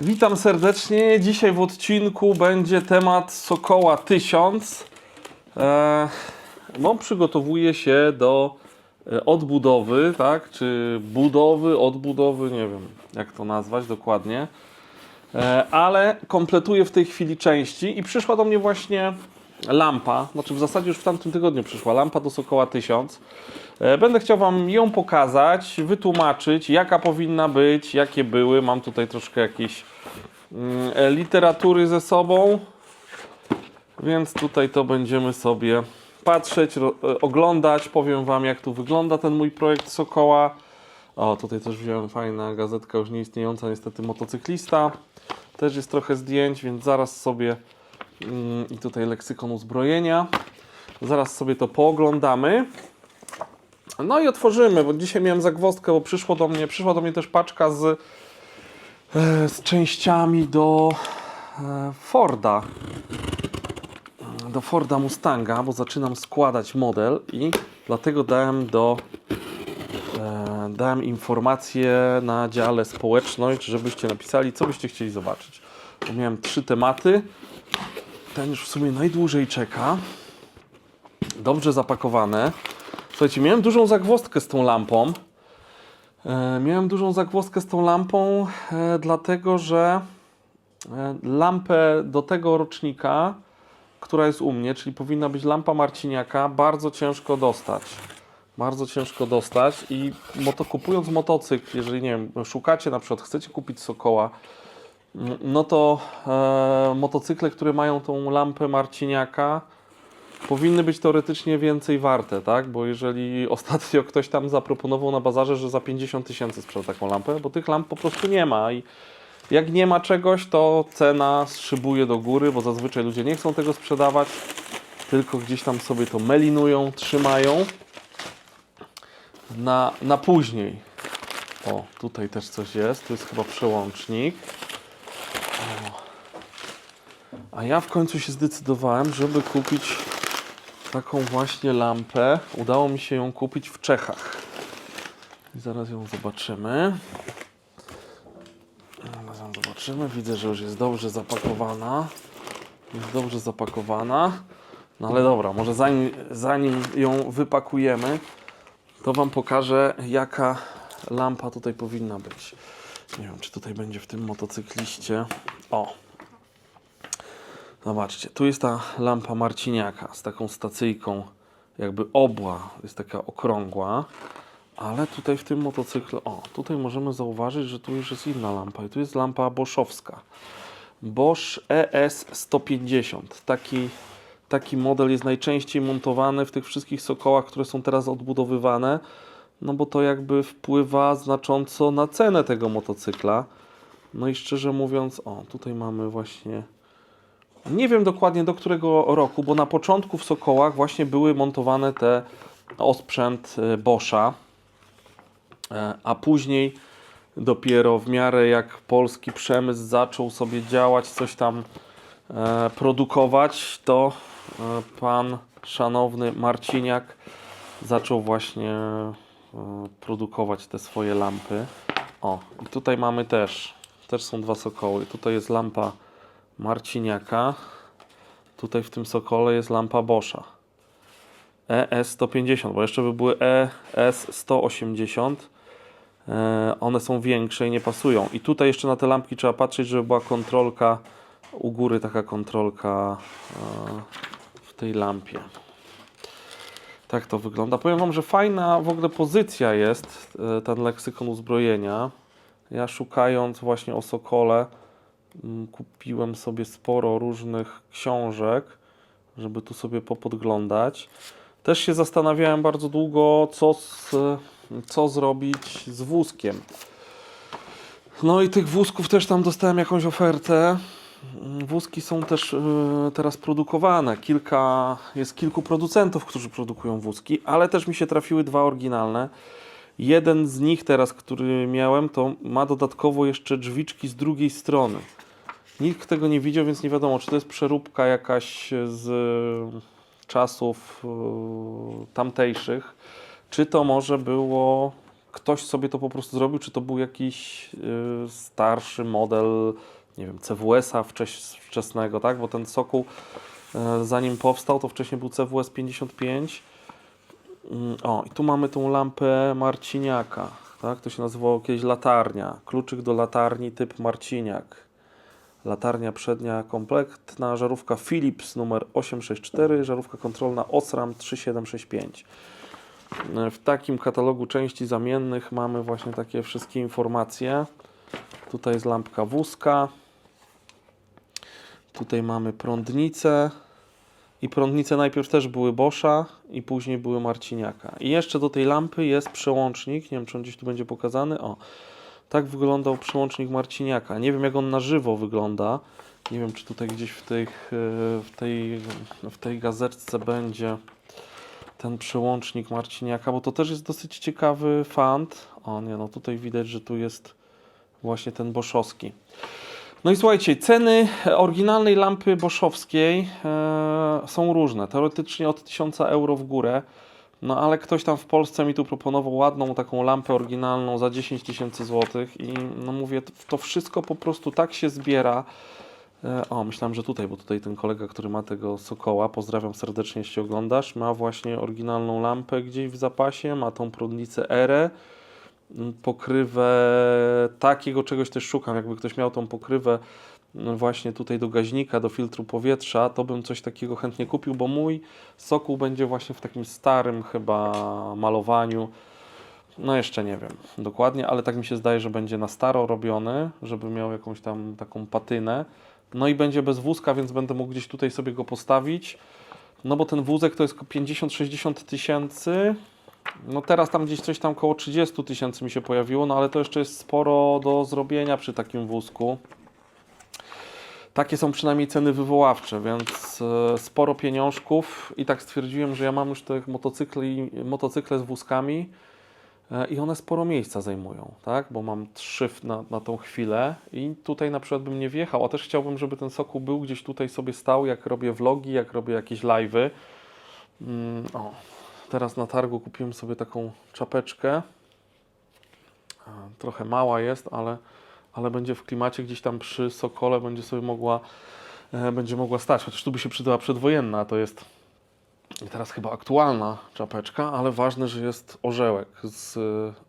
Witam serdecznie. Dzisiaj w odcinku będzie temat Sokoła 1000. E, no, przygotowuję się do e, odbudowy, tak? Czy budowy, odbudowy, nie wiem jak to nazwać dokładnie. E, ale kompletuję w tej chwili części i przyszła do mnie właśnie lampa. Znaczy w zasadzie już w tamtym tygodniu przyszła lampa do Sokoła 1000. E, Będę chciał Wam ją pokazać, wytłumaczyć, jaka powinna być, jakie były. Mam tutaj troszkę jakiejś mm, e, literatury ze sobą, więc tutaj to będziemy sobie patrzeć, e, oglądać. Powiem Wam, jak tu wygląda ten mój projekt Sokoła. O, tutaj też wziąłem fajna gazetka już nieistniejąca, niestety motocyklista. Też jest trochę zdjęć, więc zaraz sobie i tutaj leksykon uzbrojenia. Zaraz sobie to pooglądamy. No i otworzymy, bo dzisiaj miałem zagwozdkę, bo przyszło do mnie, przyszła do mnie też paczka z, e, z częściami do e, Forda. Do Forda Mustanga, bo zaczynam składać model i dlatego dałem do e, dałem informację na dziale społeczność, żebyście napisali, co byście chcieli zobaczyć. Bo miałem trzy tematy. Ten już w sumie najdłużej czeka. Dobrze zapakowane. Słuchajcie, miałem dużą zagwozdkę z tą lampą. E, miałem dużą zagwozdkę z tą lampą, e, dlatego że e, lampę do tego rocznika, która jest u mnie, czyli powinna być lampa Marciniaka, bardzo ciężko dostać. Bardzo ciężko dostać i moto, kupując motocykl, jeżeli nie wiem, szukacie na przykład, chcecie kupić Sokoła, no to e, motocykle, które mają tą lampę Marciniaka, powinny być teoretycznie więcej warte, tak? Bo jeżeli ostatnio ktoś tam zaproponował na bazarze, że za 50 tysięcy sprzeda taką lampę, bo tych lamp po prostu nie ma i jak nie ma czegoś, to cena szybuje do góry, bo zazwyczaj ludzie nie chcą tego sprzedawać, tylko gdzieś tam sobie to melinują, trzymają na, na później. O, tutaj też coś jest, to jest chyba przełącznik. A ja w końcu się zdecydowałem, żeby kupić taką właśnie lampę. Udało mi się ją kupić w Czechach. I zaraz ją zobaczymy. Zaraz ją zobaczymy. Widzę, że już jest dobrze zapakowana. Jest dobrze zapakowana. No ale dobra, może zanim, zanim ją wypakujemy, to Wam pokażę, jaka lampa tutaj powinna być. Nie wiem, czy tutaj będzie w tym motocykliście. O, Zobaczcie, tu jest ta lampa Marciniaka z taką stacyjką, jakby obła, jest taka okrągła, ale tutaj w tym motocyklu, o, tutaj możemy zauważyć, że tu już jest inna lampa i tu jest lampa Boschowska. Bosch E ES 150. Taki, taki model jest najczęściej montowany w tych wszystkich Sokołach, które są teraz odbudowywane, no bo to jakby wpływa znacząco na cenę tego motocykla. No i szczerze mówiąc, o, tutaj mamy właśnie nie wiem dokładnie do którego roku, bo na początku w Sokołach właśnie były montowane te osprzęt e, Boscha, E, a później dopiero w miarę jak polski przemysł zaczął sobie działać, coś tam e, produkować, to pan szanowny Marciniak zaczął właśnie produkować te swoje lampy. O, i tutaj mamy też, też są dwa sokoły. Tutaj jest lampa Marciniaka. Tutaj w tym sokole jest lampa Boscha. ES150, bo jeszcze by były ES180. E, one są większe i nie pasują. I tutaj jeszcze na te lampki trzeba patrzeć, żeby była kontrolka u góry, taka kontrolka e, w tej lampie. Tak to wygląda. Powiem Wam, że fajna w ogóle pozycja jest e, ten leksykon uzbrojenia. Ja szukając właśnie o Sokole, kupiłem sobie sporo różnych książek, żeby tu sobie popodglądać. Też się zastanawiałem bardzo długo, co, z, co zrobić z wózkiem. No i tych wózków też tam dostałem jakąś ofertę. Mm, Wózki są też y, teraz produkowane. Kilka, jest kilku producentów, którzy produkują wózki, ale też mi się trafiły dwa oryginalne. Jeden z nich teraz, który miałem, to ma dodatkowo jeszcze drzwiczki z drugiej strony. Nikt tego nie widział, więc nie wiadomo, czy to jest przeróbka jakaś z czasów y, tamtejszych, czy to może było ktoś sobie to po prostu zrobił, czy to był jakiś y, starszy model, nie wiem, CWS-a wczesnego, tak? Bo ten Sokół, zanim powstał, to wcześniej był CWS 55. Mm, O, i tu mamy tą lampę Marciniaka, tak? To się nazywało kiedyś latarnia. Kluczyk do latarni typ Marciniak. Latarnia przednia kompletna, żarówka Philips numer 864, żarówka kontrolna Osram 3765. W takim katalogu części zamiennych mamy właśnie takie wszystkie informacje. Tutaj jest lampka wózka. Tutaj mamy prądnicę. I prądnice najpierw też były Boscha i później były Marciniaka. I jeszcze do tej lampy jest przełącznik. Nie wiem, czy on gdzieś tu będzie pokazany. O, tak wyglądał przełącznik Marciniaka. Nie wiem, jak on na żywo wygląda. Nie wiem, czy tutaj gdzieś w, tych, e, w, tej, w tej gazetce będzie ten przełącznik Marciniaka, bo to też jest dosyć ciekawy fant. O nie, no tutaj widać, że tu jest właśnie ten boszowski. No i słuchajcie, ceny oryginalnej lampy boszowskiej e, są różne. Teoretycznie od 1000 euro w górę. No ale ktoś tam w Polsce mi tu proponował ładną taką lampę oryginalną za 10 tysięcy złotych i no mówię, to wszystko po prostu tak się zbiera. E, O, myślałem, że tutaj, bo tutaj ten kolega, który ma tego Sokoła, pozdrawiam serdecznie, jeśli oglądasz, ma właśnie oryginalną lampę gdzieś w zapasie, ma tą prądnicę Erę, m, pokrywę takiego czegoś też szukam, jakby ktoś miał tą pokrywę właśnie tutaj do gaźnika, do filtru powietrza, to bym coś takiego chętnie kupił, bo mój Sokół będzie właśnie w takim starym chyba malowaniu, no jeszcze nie wiem dokładnie, ale tak mi się zdaje, że będzie na staro robiony, żeby miał jakąś tam taką patynę. No i będzie bez wózka, więc będę mógł gdzieś tutaj sobie go postawić. No bo ten wózek to jest 50-60 tysięcy. No teraz tam gdzieś coś tam koło 30 tysięcy mi się pojawiło, no ale to jeszcze jest sporo do zrobienia przy takim wózku. Takie są przynajmniej ceny wywoławcze, więc e, sporo pieniążków i tak stwierdziłem, że ja mam już tych motocykli, motocykle z wózkami e, i one sporo miejsca zajmują, tak? Bo mam trzy na, na tą chwilę i tutaj na przykład bym nie wjechał, a też chciałbym, żeby ten Sokół był gdzieś tutaj sobie stał, jak robię vlogi, jak robię jakieś live'y. Mm, o, teraz na targu kupiłem sobie taką czapeczkę. E, Trochę mała jest, ale, ale będzie w klimacie gdzieś tam przy Sokole będzie sobie mogła, e, będzie mogła stać. Chociaż tu by się przydała przedwojenna, to jest teraz chyba aktualna czapeczka, ale ważne, że jest orzełek z,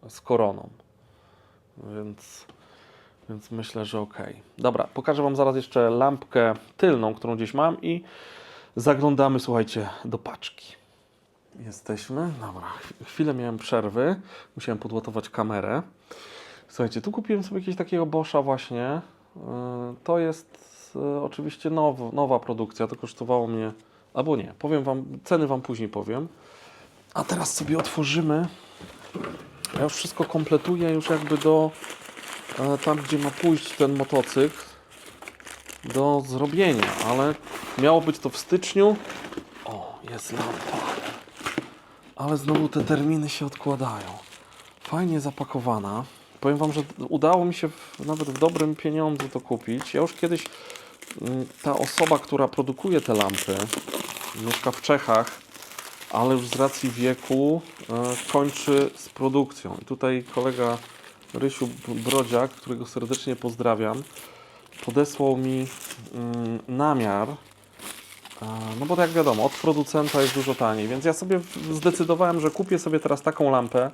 z koroną. Więc, więc myślę, że ok. Dobra, pokażę Wam zaraz jeszcze lampkę tylną, którą gdzieś mam i zaglądamy, słuchajcie, do paczki. Jesteśmy. Dobra, chw- chwilę miałem przerwy. Musiałem podładować kamerę. Słuchajcie, tu kupiłem sobie jakiegoś takiego Boscha właśnie. Yy, To jest yy, oczywiście now, nowa produkcja. To kosztowało mnie... Albo nie, powiem Wam, ceny Wam później powiem. A teraz sobie otworzymy. Ja już wszystko kompletuję już jakby do e, tam, gdzie ma pójść ten motocykl do zrobienia, ale miało być to w styczniu. O, jest lampa. Ale znowu te terminy się odkładają. Fajnie zapakowana. Powiem Wam, że udało mi się w, nawet w dobrym pieniądzu to kupić. Ja już kiedyś mm, ta osoba, która produkuje te lampy, mieszka w Czechach, ale już z racji wieku e, kończy z produkcją. I tutaj kolega Rysiu Brodziak, którego serdecznie pozdrawiam, podesłał mi mm, namiar. E, No bo jak wiadomo, od producenta jest dużo taniej, więc ja sobie zdecydowałem, że kupię sobie teraz taką lampę,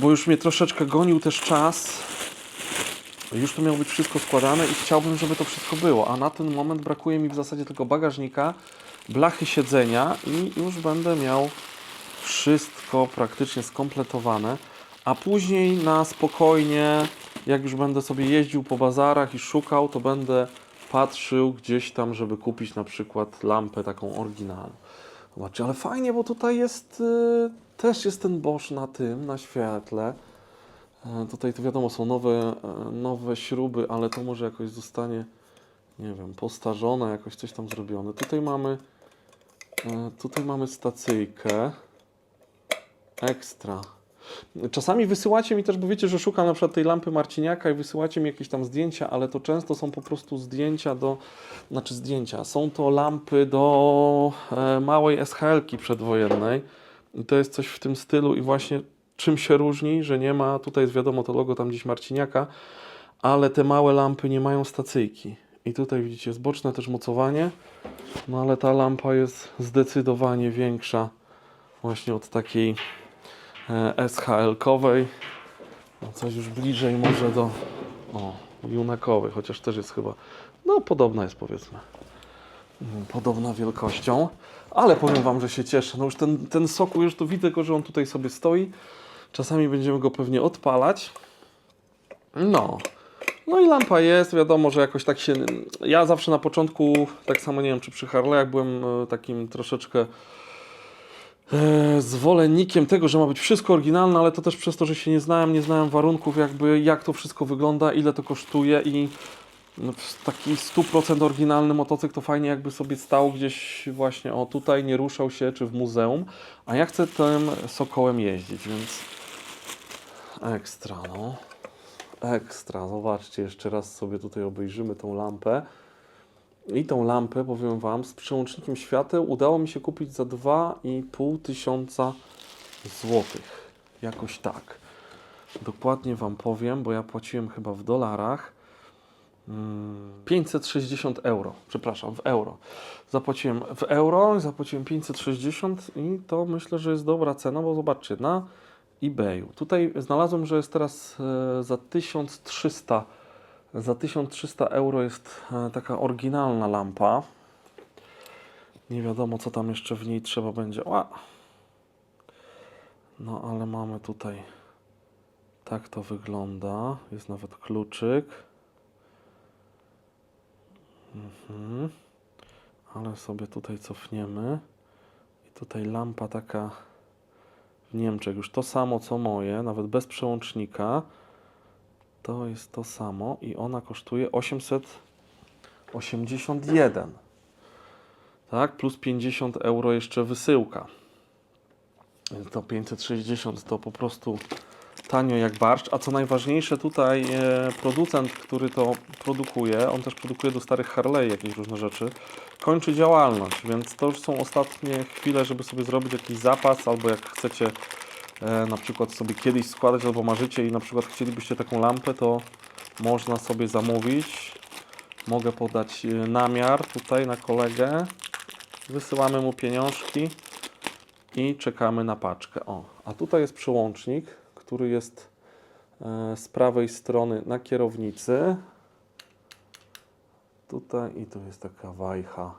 bo już mnie troszeczkę gonił też czas. Już tu miało być wszystko składane i chciałbym, żeby to wszystko było, a na ten moment brakuje mi w zasadzie tylko bagażnika, blachy siedzenia i już będę miał wszystko praktycznie skompletowane, a później na spokojnie, jak już będę sobie jeździł po bazarach i szukał, to będę patrzył gdzieś tam, żeby kupić na przykład lampę taką oryginalną. Zobaczcie, ale fajnie, bo tutaj jest y, też jest ten Bosch na tym, na świetle. E, Tutaj to wiadomo, są nowe, e, nowe śruby, ale to może jakoś zostanie, nie wiem, postarzone, jakoś coś tam zrobione. Tutaj mamy, e, tutaj mamy stacyjkę. Ekstra. Czasami wysyłacie mi też, bo wiecie, że szukam na przykład tej lampy Marciniaka i wysyłacie mi jakieś tam zdjęcia, ale to często są po prostu zdjęcia do, znaczy zdjęcia, są to lampy do e, małej SHL-ki przedwojennej i to jest coś w tym stylu i właśnie czym się różni, że nie ma, tutaj jest wiadomo to logo tam gdzieś Marciniaka, ale te małe lampy nie mają stacyjki. I tutaj widzicie, jest boczne też mocowanie, no ale ta lampa jest zdecydowanie większa właśnie od takiej SHL-kowej. No coś już bliżej może do o, junakowej, chociaż też jest chyba, no podobna jest powiedzmy. Mm, Podobna wielkością, ale powiem Wam, że się cieszę. No już ten, ten soku, już tu widzę go, że on tutaj sobie stoi. Czasami będziemy go pewnie odpalać. No. No i lampa jest, wiadomo, że jakoś tak się. Ja zawsze na początku, tak samo nie wiem, czy przy Harley'ach byłem e, takim troszeczkę e, zwolennikiem tego, że ma być wszystko oryginalne, ale to też przez to, że się nie znałem, nie znałem warunków, jakby jak to wszystko wygląda, ile to kosztuje i no, taki 100% oryginalny motocykl to fajnie jakby sobie stał gdzieś właśnie o tutaj, nie ruszał się, czy w muzeum, a ja chcę tym Sokołem jeździć, więc ekstra, no. Ekstra, zobaczcie, jeszcze raz sobie tutaj obejrzymy tą lampę. I tą lampę, powiem Wam, z przełącznikiem świateł udało mi się kupić za 2,5 tysiąca złotych. Jakoś tak. Dokładnie Wam powiem, bo ja płaciłem chyba w dolarach. Mm, 560 euro, przepraszam, w euro. Zapłaciłem w euro, zapłaciłem 560 i to myślę, że jest dobra cena, bo zobaczcie, na eBayu. Tutaj znalazłem, że jest teraz e, za 1300 za 1300 euro jest e, taka oryginalna lampa. Nie wiadomo, co tam jeszcze w niej trzeba będzie. Ła! No, ale mamy tutaj. Tak to wygląda. Jest nawet kluczyk. Mhm. Ale sobie tutaj cofniemy. I tutaj lampa taka w Niemczech. Już to samo co moje, nawet bez przełącznika. To jest to samo i ona kosztuje 881. Tak, plus 50 euro jeszcze wysyłka. Więc to 560 to po prostu tanio jak barszcz. A co najważniejsze, tutaj e, producent, który to produkuje, on też produkuje do starych Harley jakieś różne rzeczy, kończy działalność, więc to już są ostatnie chwile, żeby sobie zrobić jakiś zapas, albo jak chcecie na przykład sobie kiedyś składać, albo marzycie i na przykład chcielibyście taką lampę, to można sobie zamówić. Mogę podać e, namiar tutaj na kolegę. Wysyłamy mu pieniążki i czekamy na paczkę. O, a tutaj jest przełącznik, który jest e, z prawej strony na kierownicy. Tutaj i tu jest taka wajcha.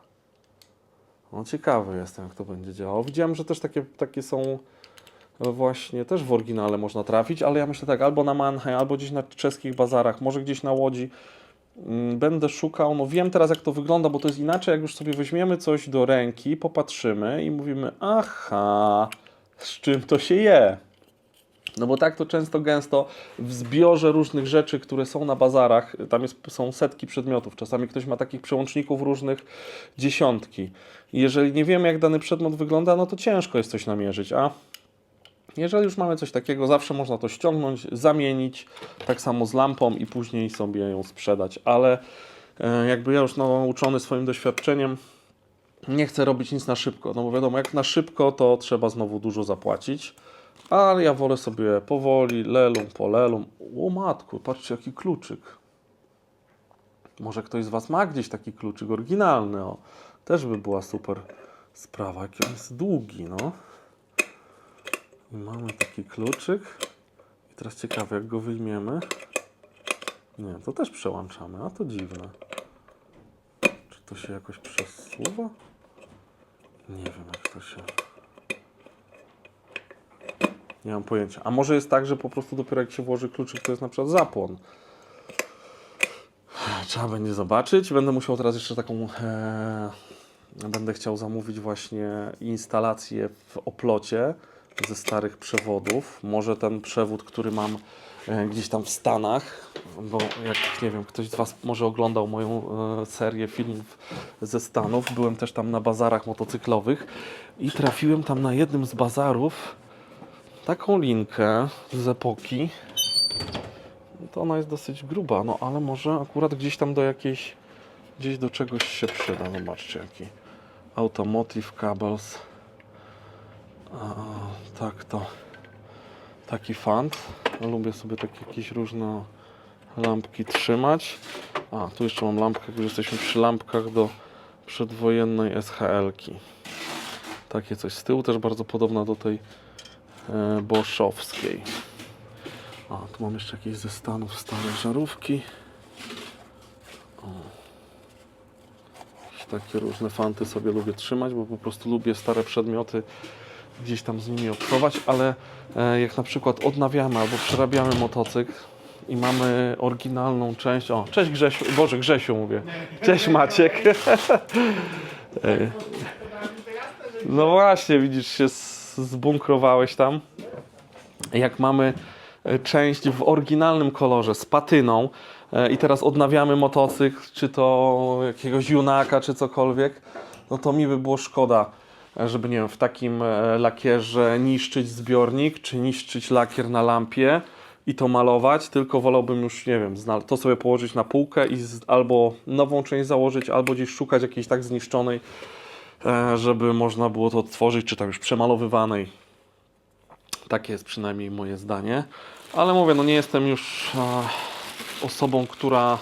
No ciekawy jestem, jak to będzie działało. Widziałem, że też takie, takie są właśnie też w oryginale można trafić, ale ja myślę tak, albo na Mannheim, albo gdzieś na czeskich bazarach, może gdzieś na Łodzi. Mm, Będę szukał, no wiem teraz jak to wygląda, bo to jest inaczej, jak już sobie weźmiemy coś do ręki, popatrzymy i mówimy, aha, z czym to się je? No bo tak to często gęsto w zbiorze różnych rzeczy, które są na bazarach, tam jest, są setki przedmiotów. Czasami ktoś ma takich przełączników różnych dziesiątki. Jeżeli nie wiemy, jak dany przedmiot wygląda, no to ciężko jest coś namierzyć. A jeżeli już mamy coś takiego, zawsze można to ściągnąć, zamienić, tak samo z lampą i później sobie ją sprzedać. Ale e, jakby ja już nauczony swoim doświadczeniem, nie chcę robić nic na szybko, no bo wiadomo, jak na szybko, to trzeba znowu dużo zapłacić. Ale ja wolę sobie powoli, lelum po lelum. O matku, patrzcie jaki kluczyk. Może ktoś z Was ma gdzieś taki kluczyk oryginalny, o. Też by była super sprawa. Jaki on jest długi, no. I mamy taki kluczyk. I teraz ciekawe, jak go wyjmiemy. Nie, to też przełączamy, a to dziwne. Czy to się jakoś przesuwa? Nie wiem, jak to się... Nie mam pojęcia. A może jest tak, że po prostu dopiero jak się włoży kluczyk, to jest na przykład zapłon. Trzeba będzie zobaczyć. Będę musiał teraz jeszcze taką. E, będę chciał zamówić właśnie instalację w oplocie ze starych przewodów. Może ten przewód, który mam e, gdzieś tam w Stanach, bo jak nie wiem, ktoś z Was może oglądał moją e, serię filmów ze Stanów. Byłem też tam na bazarach motocyklowych i trafiłem tam na jednym z bazarów taką linkę z epoki. To ona jest dosyć gruba, no ale może akurat gdzieś tam do jakiejś, gdzieś do czegoś się przyda. Zobaczcie jaki Automotive Cables. Tak to, taki fant. Lubię sobie takie jakieś różne lampki trzymać. A, tu jeszcze mam lampkę, już jesteśmy przy lampkach do przedwojennej SHL-ki. Takie coś z tyłu, też bardzo podobna do tej e, Boschowskiej. A, tu mam jeszcze jakieś ze Stanów stare żarówki. O. Takie różne fanty sobie lubię trzymać, bo po prostu lubię stare przedmioty gdzieś tam z nimi obcować, ale e, jak na przykład odnawiamy albo przerabiamy motocykl i mamy oryginalną część, o, cześć Grzesiu, Boże Grzesiu mówię, cześć Maciek. E, no właśnie, widzisz, się zbunkrowałeś tam. Jak mamy e, część w oryginalnym kolorze z patyną i teraz odnawiamy motocykl, czy to jakiegoś junaka, czy cokolwiek, no to mi by było szkoda, żeby nie wiem, w takim e, lakierze niszczyć zbiornik, czy niszczyć lakier na lampie i to malować, tylko wolałbym już, nie wiem, to sobie położyć na półkę i albo nową część założyć, albo gdzieś szukać jakiejś tak zniszczonej, e, żeby można było to odtworzyć, czy tam już przemalowywanej. Takie jest przynajmniej moje zdanie. Ale mówię, no nie jestem już e, osobą, która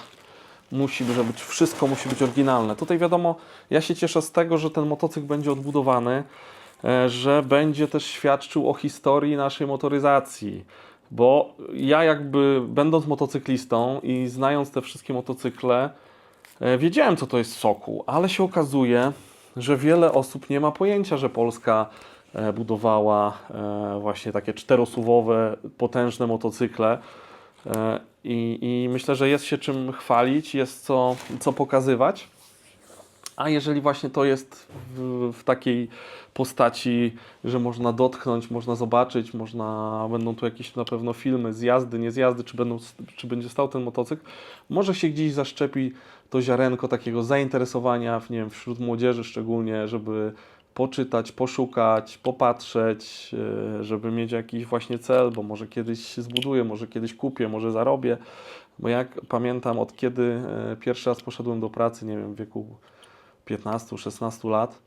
musi być, wszystko musi być oryginalne. Tutaj wiadomo, ja się cieszę z tego, że ten motocykl będzie odbudowany, e, że będzie też świadczył o historii naszej motoryzacji. Bo ja jakby będąc motocyklistą i znając te wszystkie motocykle, e, wiedziałem co to jest Sokół, ale się okazuje, że wiele osób nie ma pojęcia, że Polska e, budowała właśnie takie czterosuwowe, potężne motocykle. E, I, I myślę, że jest się czym chwalić, jest co, co pokazywać. A jeżeli właśnie to jest w, w takiej postaci, że można dotknąć, można zobaczyć, można, będą tu jakieś na pewno filmy z jazdy, nie z jazdy, czy, będą, czy będzie stał ten motocykl, może się gdzieś zaszczepi to ziarenko takiego zainteresowania, w, nie wiem, wśród młodzieży szczególnie, żeby poczytać, poszukać, popatrzeć, e, żeby mieć jakiś właśnie cel, bo może kiedyś zbuduję, może kiedyś kupię, może zarobię. Bo jak pamiętam, od kiedy e, pierwszy raz poszedłem do pracy, nie wiem, w wieku 15-16 lat,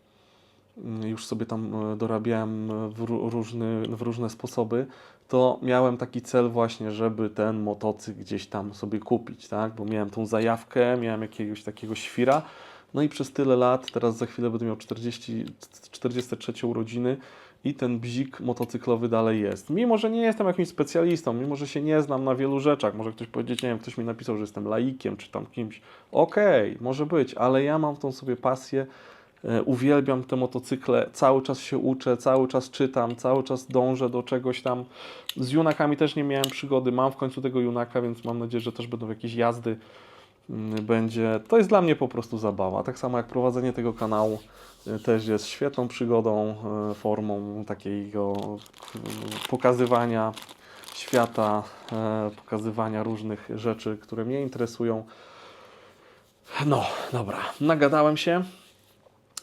mm, już sobie tam e, dorabiałem w, ró- różny, w różne sposoby, to miałem taki cel właśnie, żeby ten motocykl gdzieś tam sobie kupić, tak? Bo miałem tą zajawkę, miałem jakiegoś takiego świra, no i przez tyle lat, teraz za chwilę będę miał 40, 43 urodziny i ten bzik motocyklowy dalej jest. Mimo, że nie jestem jakimś specjalistą, mimo, że się nie znam na wielu rzeczach, może ktoś powiedzieć, nie wiem, ktoś mi napisał, że jestem laikiem, czy tam kimś. Okej, może być, ale ja mam tą sobie pasję, e, uwielbiam te motocykle, cały czas się uczę, cały czas czytam, cały czas dążę do czegoś tam. Z junakami też nie miałem przygody, mam w końcu tego junaka, więc mam nadzieję, że też będą jakieś jazdy będzie. To jest dla mnie po prostu zabawa. Tak samo jak prowadzenie tego kanału y, też jest świetną przygodą, y, formą takiego y, pokazywania świata, y, pokazywania różnych rzeczy, które mnie interesują. No, dobra, nagadałem się.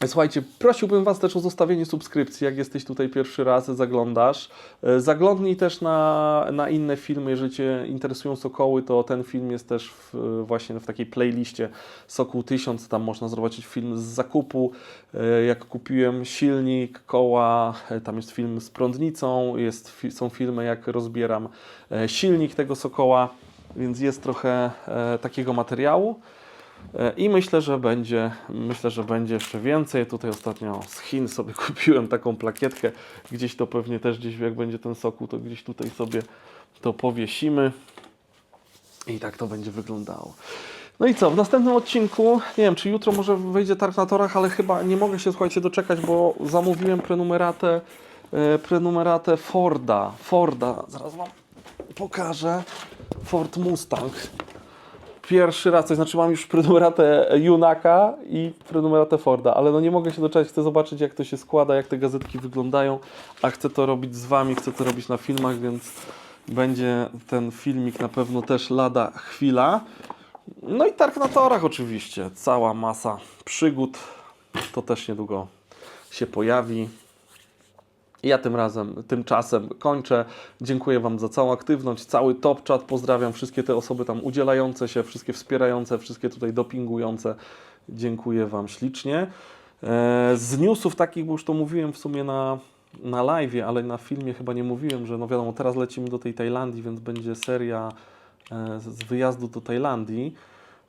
Słuchajcie, prosiłbym Was też o zostawienie subskrypcji, jak jesteś tutaj pierwszy raz, zaglądasz. E, Zaglądnij też na, na inne filmy, jeżeli Cię interesują sokoły, to ten film jest też w, właśnie w takiej playliście Sokół 1000, tam można zobaczyć film z zakupu, e, jak kupiłem silnik, koła, e, tam jest film z prądnicą, jest, są filmy jak rozbieram silnik tego sokoła, więc jest trochę takiego materiału. E, I myślę, że będzie, myślę, że będzie jeszcze więcej. Tutaj ostatnio z Chin sobie kupiłem taką plakietkę. Gdzieś to pewnie też gdzieś jak będzie ten sokół, to gdzieś tutaj sobie to powiesimy. I tak to będzie wyglądało. No i co, w następnym odcinku, nie wiem, czy jutro może wyjdzie targ na torach, ale chyba nie mogę się, słuchajcie, doczekać, bo zamówiłem prenumeratę, e, prenumeratę Forda. Forda, zaraz Wam pokażę. Ford Mustang pierwszy raz, to znaczy mam już prenumeratę Junaka i prenumeratę Forda, ale no nie mogę się doczekać, chcę zobaczyć jak to się składa, jak te gazetki wyglądają, a chcę to robić z Wami, chcę to robić na filmach, więc będzie ten filmik na pewno też lada chwila. No i targ na torach oczywiście, cała masa przygód, to też niedługo się pojawi. Ja tym razem, tymczasem kończę. Dziękuję Wam za całą aktywność, cały top chat. Pozdrawiam wszystkie te osoby tam udzielające się, wszystkie wspierające, wszystkie tutaj dopingujące. Dziękuję Wam ślicznie. E, Z newsów takich, bo już to mówiłem w sumie na, na live, ale na filmie chyba nie mówiłem, że no wiadomo, teraz lecimy do tej Tajlandii, więc będzie seria e, z z wyjazdu do Tajlandii.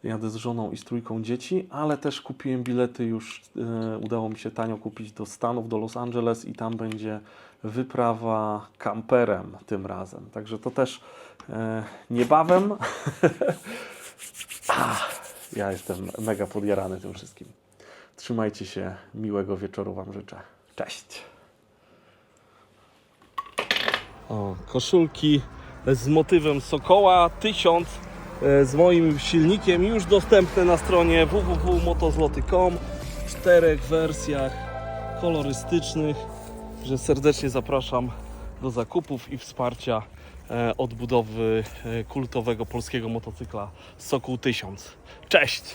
Jadę z żoną i z trójką dzieci, ale też kupiłem bilety już, e, udało mi się tanio kupić do Stanów, do Los Angeles i tam będzie wyprawa kamperem tym razem. Także to też e, niebawem. Ja jestem mega podjarany tym wszystkim. Trzymajcie się, miłego wieczoru Wam życzę. Cześć. O, koszulki z motywem Sokoła 1000 e, z moim silnikiem już dostępne na stronie www.motozloty.com w czterech wersjach kolorystycznych. Że serdecznie zapraszam do zakupów i wsparcia e, odbudowy e, kultowego polskiego motocykla Sokół 1000. Cześć!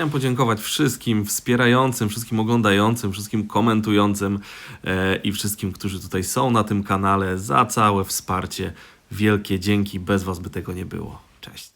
Chciałem podziękować wszystkim wspierającym, wszystkim oglądającym, wszystkim komentującym e, i wszystkim, którzy tutaj są na tym kanale za całe wsparcie. Wielkie dzięki, bez Was by tego nie było. Cześć.